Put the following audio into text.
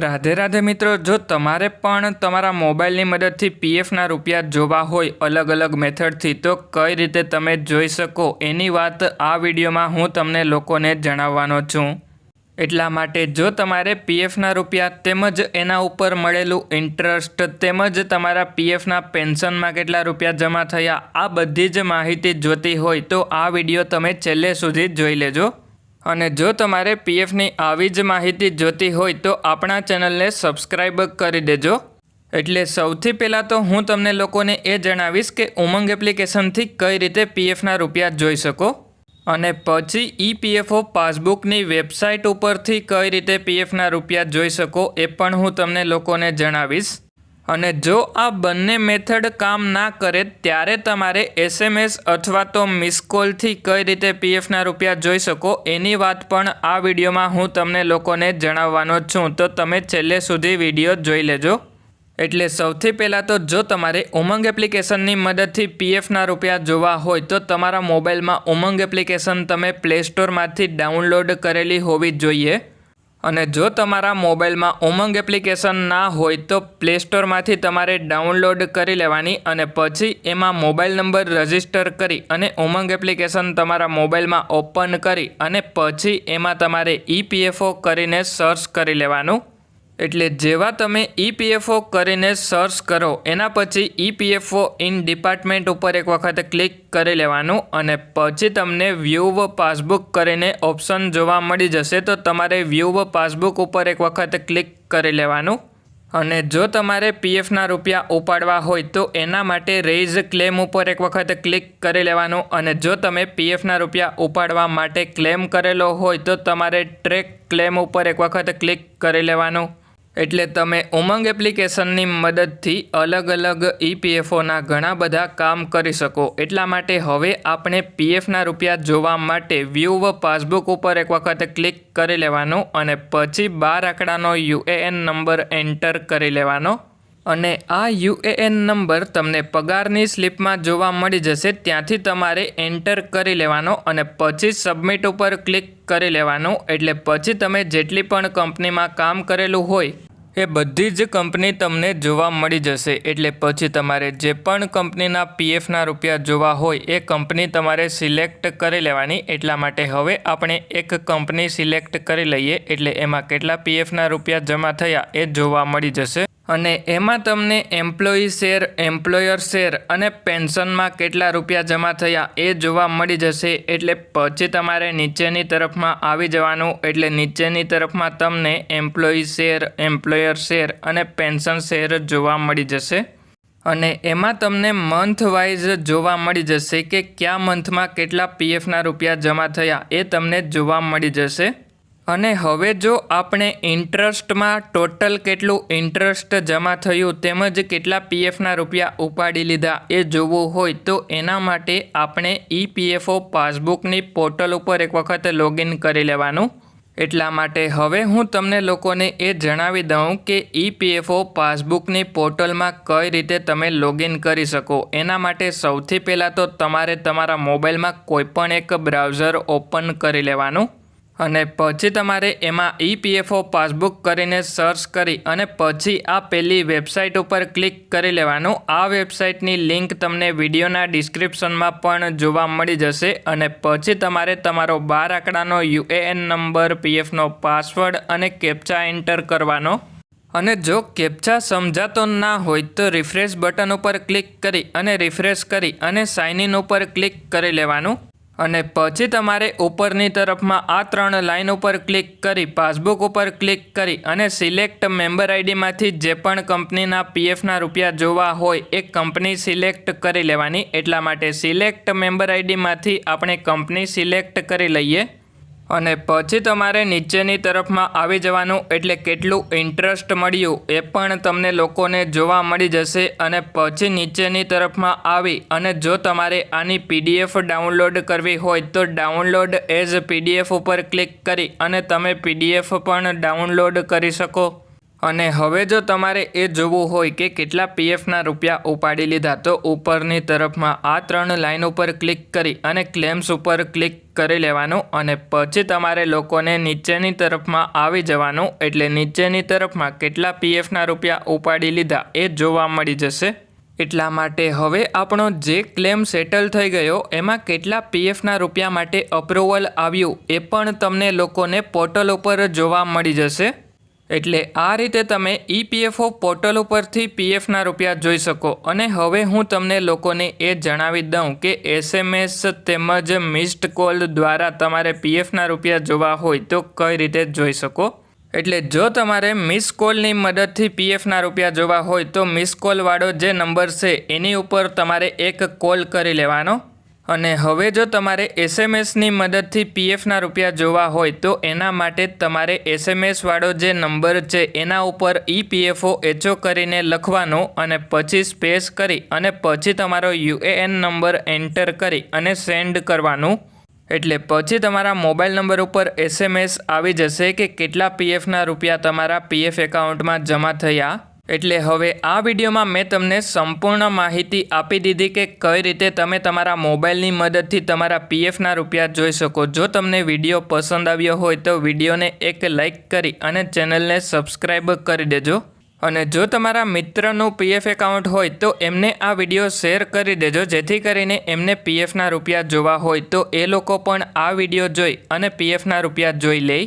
રાધે રાધે મિત્રો, જો તમારે પણ તમારા મોબાઈલની મદદથી પીએફના રૂપિયા જોવા હોય અલગ અલગ મેથડથી, તો કઈ રીતે તમે જોઈ શકો? એની વાત આ વિડીયોમાં હું તમને લોકોને જણાવવાનો છું. એટલા માટે જો તમારે પીએફના રૂપિયા તેમજ એના ઉપર મળેલું ઇન્ટરેસ્ટ તેમજ તમારા પીએફના પેન્શનમાં કેટલા રૂપિયા જમા થયા, આ બધી જ માહિતી જોતી હોય તો આ વીડિયો તમે છેલ્લે સુધી જોઈ લેજો. અને જો તમારે પીએફની આવી જ માહિતી જોતી હોય તો આપણા ચેનલને સબસ્ક્રાઈબ કરી દેજો. એટલે સૌથી પહેલાં તો હું તમને લોકોને એ જણાવીશ કે ઉમંગ એપ્લિકેશનથી કઈ રીતે પીએફના રૂપિયા જોઈ શકો. અને પછી ઈપીએફઓ પાસબુકની વેબસાઇટ ઉપરથી કઈ રીતે પીએફના રૂપિયા જોઈ શકો એ પણ હું તમને લોકોને જણાવીશ. અને જો આ બંને મેથડ કામ ના કરે, ત્યારે તમારે એસએમએસ અથવા તો મિસકોલથી કઈ રીતે પીએફના રૂપિયા જોઈ શકો, એની વાત પણ આ વિડીયોમાં હું તમને લોકોને જણાવવાનો છું. તો તમે છેલ્લે સુધી વીડિયો જોઈ લેજો. એટલે સૌથી પહેલાં તો જો તમારે ઉમંગ એપ્લિકેશનની મદદથી પીએફના રૂપિયા જોવા હોય, તો તમારા મોબાઈલમાં ઉમંગ એપ્લિકેશન તમે પ્લે સ્ટોરમાંથી ડાઉનલોડ કરેલી હોવી જોઈએ. અને જો તમારા મોબાઈલમાં ઉમંગ એપ્લિકેશન ના હોય તો પ્લે સ્ટોરમાંથી તમારે ડાઉનલોડ કરી લેવાની અને પછી એમાં મોબાઈલ નંબર રજિસ્ટર કરી અને ઉમંગ એપ્લિકેશન તમારા મોબાઈલમાં ઓપન કરી અને પછી એમાં તમારે ઈપીએફઓ કરીને સર્ચ કરી લેવાનું. એટલે જેવા તમે ઈપીએફઓ કરીને સર્ચ કરો, એના પછી ઈપીએફઓ ઇન ડિપાર્ટમેન્ટ ઉપર એક વખત ક્લિક કરી લેવાનું અને પછી તમને વ્યૂવ પાસબુક કરીને ઓપ્શન જોવા મળી જશે, તો તમારે વ્યૂવ પાસબુક ઉપર એક વખત ક્લિક કરી લેવાનું. અને જો તમારે પીએફના રૂપિયા ઉપાડવા હોય, તો એના માટે રેઇઝ ક્લેમ ઉપર એક વખત ક્લિક કરી લેવાનું. અને જો તમે પીએફના રૂપિયા ઉપાડવા માટે ક્લેમ કરેલો હોય, તો તમારે ટ્રેક ક્લેમ ઉપર એક વખત ક્લિક કરી લેવાનું. એટલે તમે ઉમંગ એપ્લિકેશનની મદદથી અલગ અલગ ઈપીએફઓના ઘણા બધા કામ કરી શકો. એટલા માટે હવે આપણે પીએફના રૂપિયા જોવા માટે વ્યૂવ પાસબુક ઉપર એક વખત ક્લિક કરી લેવાનું અને પછી બાર આંકડાનો યુએએન નંબર એન્ટર કરી લેવાનો. અને આ યુએએન નંબર તમને પગારની સ્લિપમાં જોવા મળી જશે. ત્યાંથી તમારે એન્ટર કરી લેવાનો અને પછી સબમિટ ઉપર ક્લિક કરી લેવાનું. એટલે પછી તમે જેટલી પણ કંપનીમાં કામ કરેલું હોય, એ બધી જ કંપની તમને જોવા મળી જશે. એટલે પછી તમારે જે પણ કંપનીના પીએફના રૂપિયા જોવા હોય, એ કંપની તમારે સિલેક્ટ કરી લેવાની. એટલા માટે હવે આપણે એક કંપની સિલેક્ટ કરી લઈએ. એટલે એમાં કેટલા પીએફના રૂપિયા જમા થયા, એ જોવા મળી જશે. અને એમાં તમને એમ્પ્લોયી શેર એમ્પ્લોયર શેર અને પેન્શનમાં કેટલા રૂપિયા જમા થયા એ જોવા મળી જશે એટલે પછી તમારે નીચેની તરફમાં આવી જવાનું એટલે નીચેની તરફમાં તમને એમ્પ્લોયી શેર એમ્પ્લોયર શેર અને પેન્શન શેર જોવા મળી જશે. અને એમાં તમને મંથ વાઇઝ જોવા મળી જશે કે કયા મંથમાં કેટલા પીએફના રૂપિયા જમા થયા એ તમને જોવા મળી જશે. અને હવે જો આપણે ઇન્ટરેસ્ટમાં ટોટલ કેટલું ઇન્ટરેસ્ટ જમા થયું તેમજ કેટલા પીએફના રૂપિયા ઉપાડી લીધા એ જોવું હોય તો એના માટે આપણે ઈપીએફઓ પાસબુકની પોર્ટલ ઉપર એક વખત લોગિન કરી લેવાનું. એટલા માટે હવે હું તમને લોકોને એ જણાવી દઉં કે ઈપીએફઓ પાસબુકની પોર્ટલમાં કઈ રીતે તમે લોગિન કરી શકો. એના માટે સૌથી પહેલાં તો તમારે તમારા મોબાઈલમાં કોઈપણ એક બ્રાઉઝર ઓપન કરી લેવાનું. અને પછી તમારે એમાં ઈપીએફઓ પાસબુક કરીને સર્ચ કરી અને પછી આ પહેલી વેબસાઇટ ઉપર ક્લિક કરી લેવાનું. આ વેબસાઇટની લિંક તમને વિડીયોના ડિસ્ક્રિપ્શનમાં પણ જોવા મળી જશે અને પછી તમારે તમારો બાર આંકડાનો યુએએન નંબર પીએફનો પાસવર્ડ અને કેપ્ચા એન્ટર કરવાનો. અને જો કેપ્ચા સમજાતો ના હોય તો રિફ્રેશ બટન ઉપર ક્લિક કરી અને રિફ્રેશ કરી અને સાઇન ઇન ઉપર ક્લિક કરી લેવાનું. અને પછી તમારે ઉપરની તરફમાં આ ત્રણ લાઇન ઉપર ક્લિક કરી પાસબુક ઉપર ક્લિક કરી અને સિલેક્ટ મેમ્બર આઈડીમાંથી જે પણ કંપનીના પીએફના રૂપિયા જોવા હોય એ કંપની સિલેક્ટ કરી લેવાની. એટલા માટે સિલેક્ટ મેમ્બર આઈડીમાંથી આપણે કંપની સિલેક્ટ કરી લઈએ. અને પછી તમારે નીચેની તરફમાં આવી જવાનું એટલે કેટલું ઇન્ટરેસ્ટ મળ્યું એ પણ તમને લોકોને જોવા મળી જશે અને પછી નીચેની તરફમાં આવી અને જો તમારે આની પીડીએફ ડાઉનલોડ કરવી હોય તો ડાઉનલોડ એઝ પીડીએફ ઉપર ક્લિક કરી અને તમે પીડીએફ પણ ડાઉનલોડ કરી શકો. અને હવે જો તમારે એ જોવું હોય કે કેટલા પીએફના રૂપિયા ઉપાડી લીધા, તો ઉપરની તરફમાં આ ત્રણ લાઇન ઉપર ક્લિક કરી અને ક્લેમ્સ ઉપર ક્લિક કરી લેવાનું અને પછી તમારે લોકોને નીચેની તરફમાં આવી જવાનું, એટલે નીચેની તરફમાં કેટલા પીએફના રૂપિયા ઉપાડી લીધા એ જોવા મળી જશે. એટલા માટે હવે આપણો જે ક્લેમ સેટલ થઈ ગયો, એમાં કેટલા પીએફના રૂપિયા માટે અપ્રુવલ આવ્યું, એ પણ તમને લોકોને પોર્ટલ ઉપર જોવા મળી જશે. એટલે આ રીતે તમે ઈપીએફઓ પોર્ટલ ઉપરથી પીએફના રૂપિયા જોઈ શકો. અને હવે હું તમને લોકોને એ જણાવી દઉં કે એસએમએસ તેમજ મિસ્ડ કોલ દ્વારા તમારે પીએફના રૂપિયા જોવા હોય તો કઈ રીતે જોઈ શકો. એટલે જો તમારે મિસ કોલની મદદથી પીએફના રૂપિયા જોવા હોય તો મિસ કોલવાળો જે નંબર છે એની ઉપર તમારે એક કોલ કરી લેવાનો. અને હવે જો તમારે એસએમએસની મદદથી પીએફના રૂપિયા જોવા હોય તો એના માટે તમારે એસએમએસવાળો જે નંબર છે એના ઉપર ઈપીએફઓ એચઓ કરીને લખવાનો અને પછી સ્પેસ કરી અને પછી તમારો યુએએન નંબર એન્ટર કરી અને સેન્ડ કરવાનું. એટલે પછી તમારા મોબાઈલ નંબર ઉપર એસએમએસ આવી જશે કે કેટલા પીએફના રૂપિયા તમારા પીએફ એકાઉન્ટમાં જમા થયા. એટલે હવે આ વિડીયોમાં મેં તમને સંપૂર્ણ માહિતી આપી દીધી કે કઈ રીતે તમે તમારા મોબાઈલની મદદથી તમારા પીએફના રૂપિયા જોઈ શકો. જો તમને વીડિયો પસંદ આવ્યો હોય તો વિડીયોને એક લાઇક કરી અને ચેનલને સબસ્ક્રાઈબ કરી દેજો. અને જો તમારા મિત્રનું પીએફ એકાઉન્ટ હોય તો એમને આ વીડિયો શેર કરી દેજો. જેથી કરીને એમને પીએફના રૂપિયા જોવા હોય તો એ લોકો પણ આ વીડિયો જોઈ અને પીએફના રૂપિયા જોઈ લે.